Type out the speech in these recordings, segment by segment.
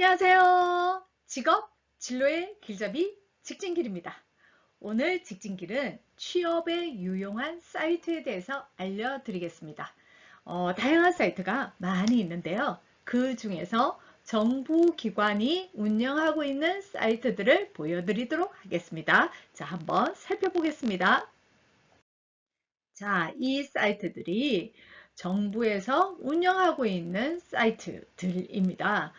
안녕하세요. 직업, 진로의 길잡이 직진길입니다. 오늘 직진길은 취업에 유용한 사이트에 대해서 알려드리겠습니다. 어, 다양한 사이트가 많이 있는데요. 그 중에서 정부기관이 운영하고 있는 사이트들을 보여드리도록 하겠습니다. 자, 한번 살펴보겠습니다. 자, 이 사이트들이 정부에서 운영하고 있는 사이트들입니다.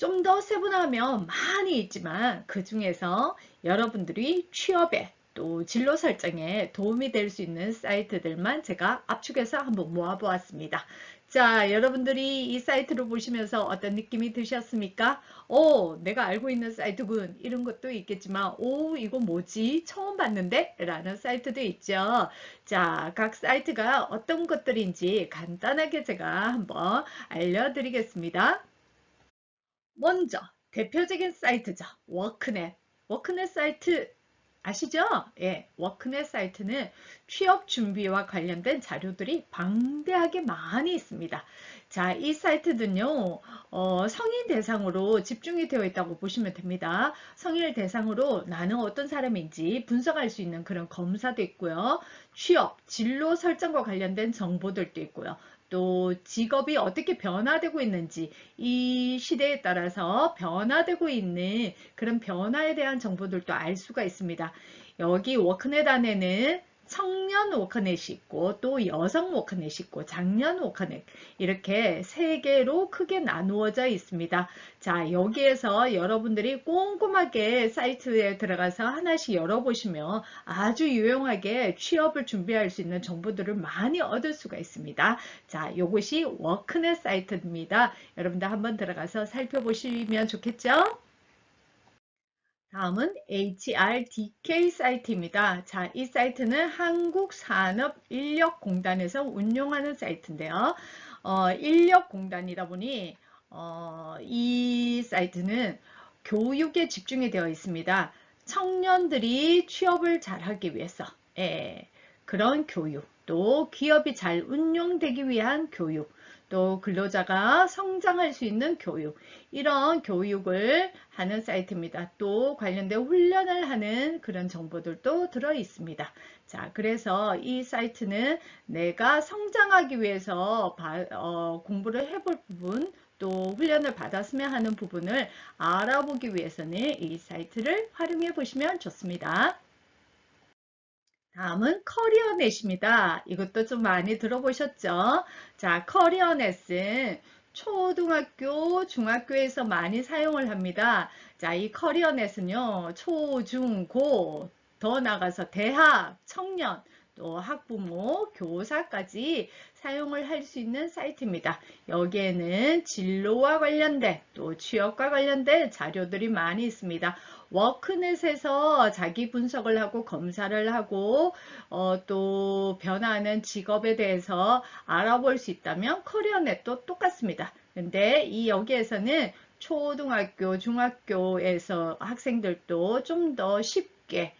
좀 더 세분화하면 많이 있지만 그 중에서 여러분들이 취업에 또 진로 설정에 도움이 될 수 있는 사이트들만 제가 압축해서 한번 모아보았습니다. 자, 여러분들이 이 사이트를 보시면서 어떤 느낌이 드셨습니까? 오, 내가 알고 있는 사이트군. 이런 것도 있겠지만, 오, 이거 뭐지? 처음 봤는데? 라는 사이트도 있죠. 자, 각 사이트가 어떤 것들인지 간단하게 제가 한번 알려드리겠습니다. 먼저 대표적인 사이트죠. 워크넷. 워크넷 사이트 아시죠? 예, 워크넷 사이트는 취업 준비와 관련된 자료들이 방대하게 많이 있습니다. 자, 이 사이트는요, 어, 성인 대상으로 집중이 되어 있다고 보시면 됩니다. 성인을 대상으로 나는 어떤 사람인지 분석할 수 있는 그런 검사도 있고요. 취업, 진로 설정과 관련된 정보들도 있고요. 또 직업이 어떻게 변화되고 있는지 이 시대에 따라서 변화되고 있는 그런 변화에 대한 정보들도 알 수가 있습니다. 여기 워크넷 안에는 청년 워크넷이 있고 또 여성 워크넷이 있고 장년 워크넷 이렇게 세 개로 크게 나누어져 있습니다. 자 여기에서 여러분들이 꼼꼼하게 사이트에 들어가서 하나씩 열어보시면 아주 유용하게 취업을 준비할 수 있는 정보들을 많이 얻을 수가 있습니다. 자 이것이 워크넷 사이트입니다. 여러분들 한번 들어가서 살펴보시면 좋겠죠? 다음은 HRDK 사이트입니다. 자, 이 사이트는 한국산업인력공단에서 운영하는 사이트인데요. 어, 인력공단이다 보니 어, 이 사이트는 교육에 집중이 되어 있습니다. 청년들이 취업을 잘하기 위해서 예, 그런 교육, 또 기업이 잘 운영되기 위한 교육, 또 근로자가 성장할 수 있는 교육 이런 교육을 하는 사이트입니다. 또 관련된 훈련을 하는 그런 정보들도 들어 있습니다. 자, 그래서 이 사이트는 내가 성장하기 위해서 바, 어, 공부를 해볼 부분 또 훈련을 받았으면 하는 부분을 알아보기 위해서는 이 사이트를 활용해 보시면 좋습니다. 다음은 커리어넷입니다. 이것도 좀 많이 들어보셨죠? 자, 커리어넷은 초등학교, 중학교에서 많이 사용을 합니다. 자, 이 커리어넷은요, 초, 중, 고, 더 나가서 대학, 청년, 또 학부모, 교사까지 사용을 할 수 있는 사이트입니다. 여기에는 진로와 관련된 또 취업과 관련된 자료들이 많이 있습니다. 워크넷에서 자기 분석을 하고 검사를 하고 어, 또 변화하는 직업에 대해서 알아볼 수 있다면 커리어넷도 똑같습니다. 근데 이 여기에서는 초등학교, 중학교에서 학생들도 좀 더 쉽게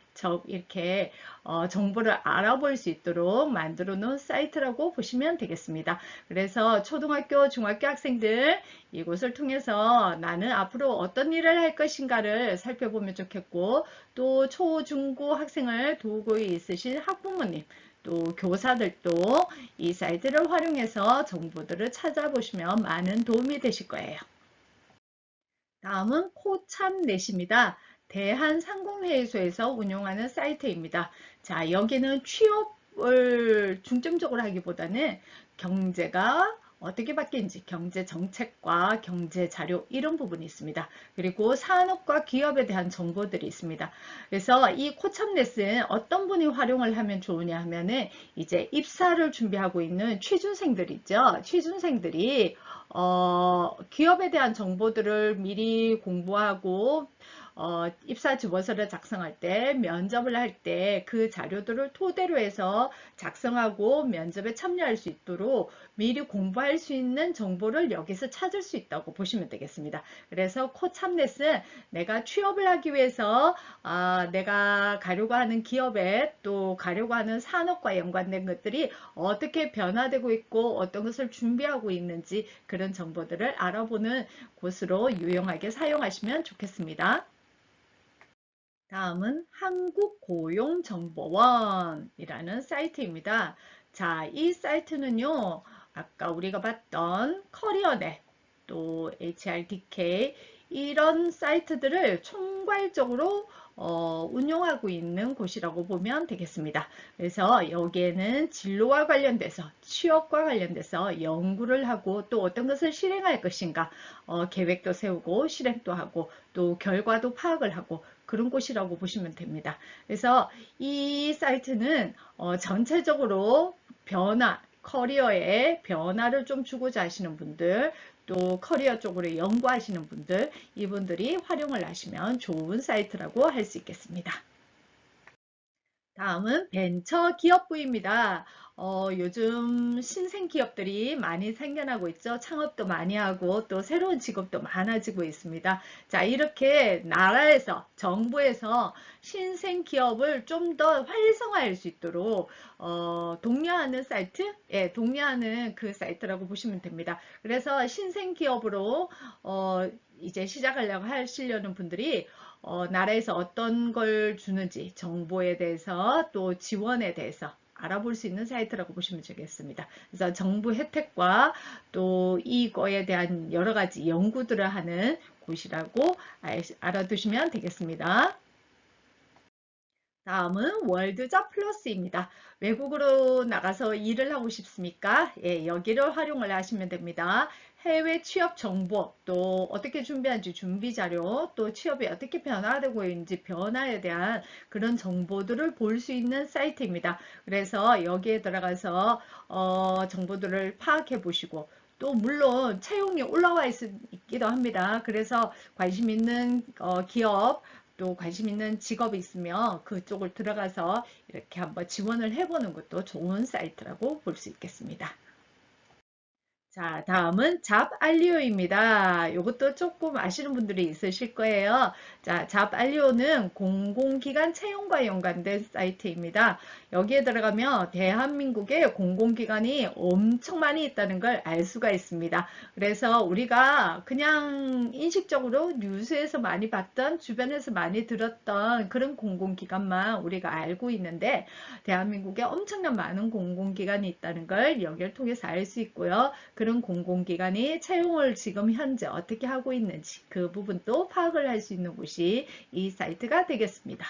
이렇게 어, 정보를 알아볼 수 있도록 만들어 놓은 사이트라고 보시면 되겠습니다. 그래서 초등학교, 중학교 학생들 이곳을 통해서 나는 앞으로 어떤 일을 할 것인가를 살펴보면 좋겠고 또 초, 중 고 학생을 도우고 있으신 학부모님 또 교사들도 이 사이트를 활용해서 정보들을 찾아보시면 많은 도움이 되실 거예요. 다음은 코참넷입니다. 대한상공회의소에서 운영하는 사이트입니다. 자, 여기는 취업을 중점적으로 하기보다는 경제가 어떻게 바뀌는지 경제 정책과 경제 자료 이런 부분이 있습니다. 그리고 산업과 기업에 대한 정보들이 있습니다. 그래서 이 코참넷은 어떤 분이 활용을 하면 좋으냐 하면은 이제 입사를 준비하고 있는 취준생들 있죠. 취준생들이 어, 기업에 대한 정보들을 미리 공부하고 어, 입사 주보서를 작성할 때, 면접을 할 때 그 자료들을 토대로 해서 작성하고 면접에 참여할 수 있도록 미리 공부할 수 있는 정보를 여기서 찾을 수 있다고 보시면 되겠습니다. 그래서 코참넷은 내가 취업을 하기 위해서 아, 내가 가려고 하는 기업에 또 가려고 하는 산업과 연관된 것들이 어떻게 변화되고 있고 어떤 것을 준비하고 있는지 그런 정보들을 알아보는 곳으로 유용하게 사용하시면 좋겠습니다. 다음은 한국고용정보원이라는 사이트입니다. 자, 이 사이트는요, 아까 우리가 봤던 커리어넷, 또 HRDK, 이런 사이트들을 총괄적으로 어, 운영하고 있는 곳이라고 보면 되겠습니다. 그래서 여기에는 진로와 관련돼서 취업과 관련돼서 연구를 하고 또 어떤 것을 실행할 것인가 어, 계획도 세우고 실행도 하고 또 결과도 파악을 하고 그런 곳이라고 보시면 됩니다. 그래서 이 사이트는 어, 전체적으로 변화, 커리어에 변화를 좀 주고자 하시는 분들 또 커리어 쪽으로 연구하시는 분들 이분들이 활용을 하시면 좋은 사이트라고 할 수 있겠습니다. 다음은 벤처 기업부입니다. 어, 요즘 신생 기업들이 많이 생겨나고 있죠. 창업도 많이 하고 또 새로운 직업도 많아지고 있습니다. 자, 이렇게 나라에서, 정부에서 신생 기업을 좀 더 활성화할 수 있도록 어, 독려하는 사이트? 예, 독려하는 그 사이트라고 보시면 됩니다. 그래서 신생 기업으로 어, 이제 시작하려고 하시려는 분들이 어, 나라에서 어떤 걸 주는지 정보에 대해서 또 지원에 대해서 알아볼 수 있는 사이트라고 보시면 되겠습니다. 그래서 정부 혜택과 또 이거에 대한 여러 가지 연구들을 하는 곳이라고 알아두시면 되겠습니다. 다음은 월드잡 플러스입니다. 외국으로 나가서 일을 하고 싶습니까? 예, 여기를 활용을 하시면 됩니다. 해외 취업 정보, 또 어떻게 준비한지 준비 자료, 또 취업이 어떻게 변화되고 있는지 변화에 대한 그런 정보들을 볼 수 있는 사이트입니다. 그래서 여기에 들어가서 어, 정보들을 파악해 보시고 또 물론 채용이 올라와 있, 기도 합니다. 그래서 관심 있는 어, 기업 또 관심 있는 직업이 있으면 그쪽을 들어가서 이렇게 한번 지원을 해보는 것도 좋은 사이트라고 볼 수 있겠습니다. 자, 다음은 잡알리오입니다. 이것도 조금 아시는 분들이 있으실 거예요. 자, 잡알리오는 공공기관 채용과 연관된 사이트입니다. 여기에 들어가면 대한민국의 공공기관이 엄청 많이 있다는 걸 알 수가 있습니다. 그래서 우리가 그냥 인식적으로 뉴스에서 많이 봤던 주변에서 많이 들었던 그런 공공기관만 우리가 알고 있는데 대한민국에 엄청난 많은 공공기관이 있다는 걸 여기를 통해서 알 수 있고요. 그런 공공기관이 채용을 지금 현재 어떻게 하고 있는지 그 부분도 파악을 할 수 있는 곳이 이 사이트가 되겠습니다.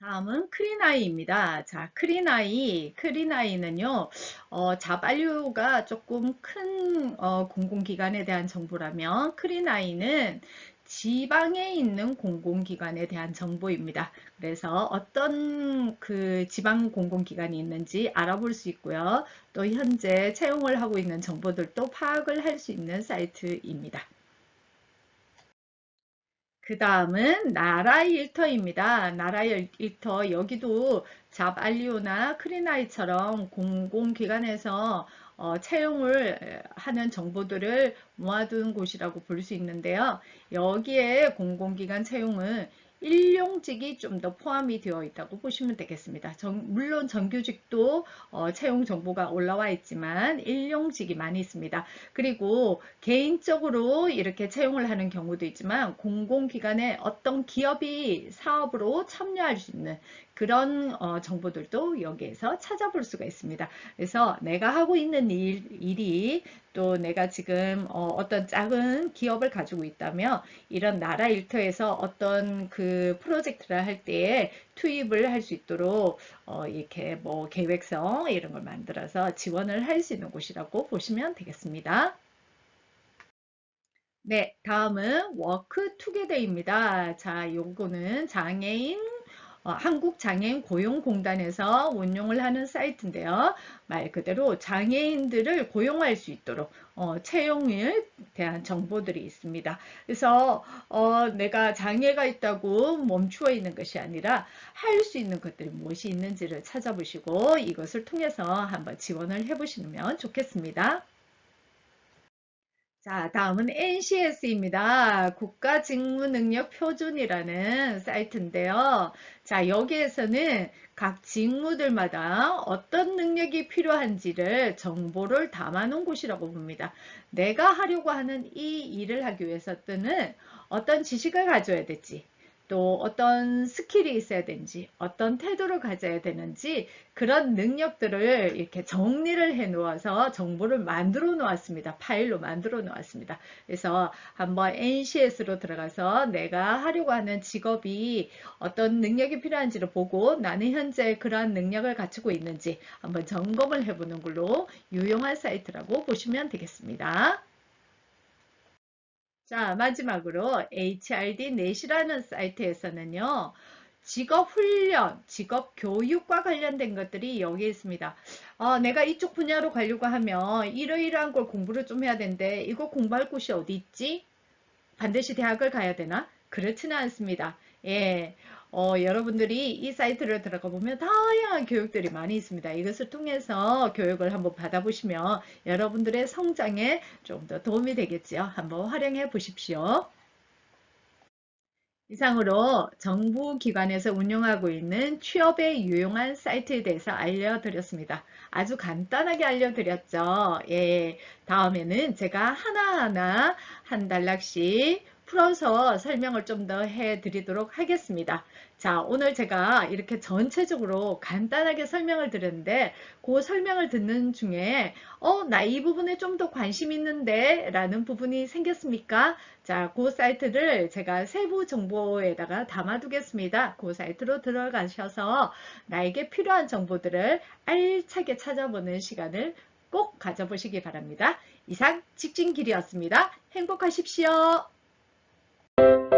다음은 크리나이입니다. 자, 크리나이. 크리나이는요, 어, 자발류가 조금 큰 어, 공공기관에 대한 정보라면 크리나이는 지방에 있는 공공기관에 대한 정보입니다. 그래서 어떤 그 지방 공공기관이 있는지 알아볼 수 있고요. 또 현재 채용을 하고 있는 정보들도 파악을 할 수 있는 사이트입니다. 그 다음은 나라 일터입니다. 나라 일터 여기도 잡알리오나 크리나이처럼 공공기관에서 어, 채용을 하는 정보들을 모아둔 곳이라고 볼 수 있는데요. 여기에 공공기관 채용은 일용직이 좀 더 포함이 되어 있다고 보시면 되겠습니다. 정, 물론 정규직도 어, 채용 정보가 올라와 있지만 일용직이 많이 있습니다. 그리고 개인적으로 이렇게 채용을 하는 경우도 있지만 공공기관에 어떤 기업이 사업으로 참여할 수 있는 그런 어, 정보들도 여기에서 찾아볼 수가 있습니다. 그래서 내가 하고 있는 일, 일이 또 내가 지금 어, 떤 작은 기업을 가지고 있다면 이런 나라 일터에서 어떤 그 프로젝트를 할 때에 투입을 할 수 있도록 어, 이렇게 뭐 계획성 이런 걸 만들어서 지원을 할 수 있는 곳이라고 보시면 되겠습니다. 네, 다음은 워크 투게더입니다. 자, 요거는 장애인 어, 한국장애인 고용공단에서 운영을 하는 사이트인데요. 말 그대로 장애인들을 고용할 수 있도록 어, 채용에 대한 정보들이 있습니다. 그래서 어, 내가 장애가 있다고 멈추어 있는 것이 아니라 할 수 있는 것들이 무엇이 있는지를 찾아보시고 이것을 통해서 한번 지원을 해보시면 좋겠습니다. 자, 다음은 NCS입니다. 국가 직무 능력 표준이라는 사이트인데요. 자, 여기에서는 각 직무들마다 어떤 능력이 필요한지를 정보를 담아놓은 곳이라고 봅니다. 내가 하려고 하는 이 일을 하기 위해서는 어떤 지식을 가져야 될지, 또 어떤 스킬이 있어야 되는지, 어떤 태도를 가져야 되는지 그런 능력들을 이렇게 정리를 해 놓아서 정보를 만들어 놓았습니다. 파일로 만들어 놓았습니다. 그래서 한번 NCS로 들어가서 내가 하려고 하는 직업이 어떤 능력이 필요한지를 보고 나는 현재 그러한 능력을 갖추고 있는지 한번 점검을 해보는 걸로 유용한 사이트라고 보시면 되겠습니다. 자, 마지막으로 HRD 넷이라는 사이트에서는요. 직업 훈련, 직업 교육과 관련된 것들이 여기 있습니다. 어, 내가 이쪽 분야로 가려고 하면 이러이러한 걸 공부를 좀 해야 되는데 이거 공부할 곳이 어디 있지? 반드시 대학을 가야 되나? 그렇지는 않습니다. 예. 어, 여러분들이 이 사이트를 들어가 보면 다양한 교육들이 많이 있습니다. 이것을 통해서 교육을 한번 받아보시면 여러분들의 성장에 좀 더 도움이 되겠지요. 한번 활용해 보십시오. 이상으로 정부 기관에서 운영하고 있는 취업에 유용한 사이트에 대해서 알려드렸습니다. 아주 간단하게 알려드렸죠. 예, 다음에는 제가 하나하나 한 단락씩 풀어서 설명을 좀 더 해드리도록 하겠습니다. 자, 오늘 제가 이렇게 전체적으로 간단하게 설명을 드렸는데 그 설명을 듣는 중에 어, 나 이 부분에 좀 더 관심 있는데 라는 부분이 생겼습니까? 자, 그 사이트를 제가 세부 정보에다가 담아두겠습니다. 그 사이트로 들어가셔서 나에게 필요한 정보들을 알차게 찾아보는 시간을 꼭 가져보시기 바랍니다. 이상 직진길이었습니다. 행복하십시오. you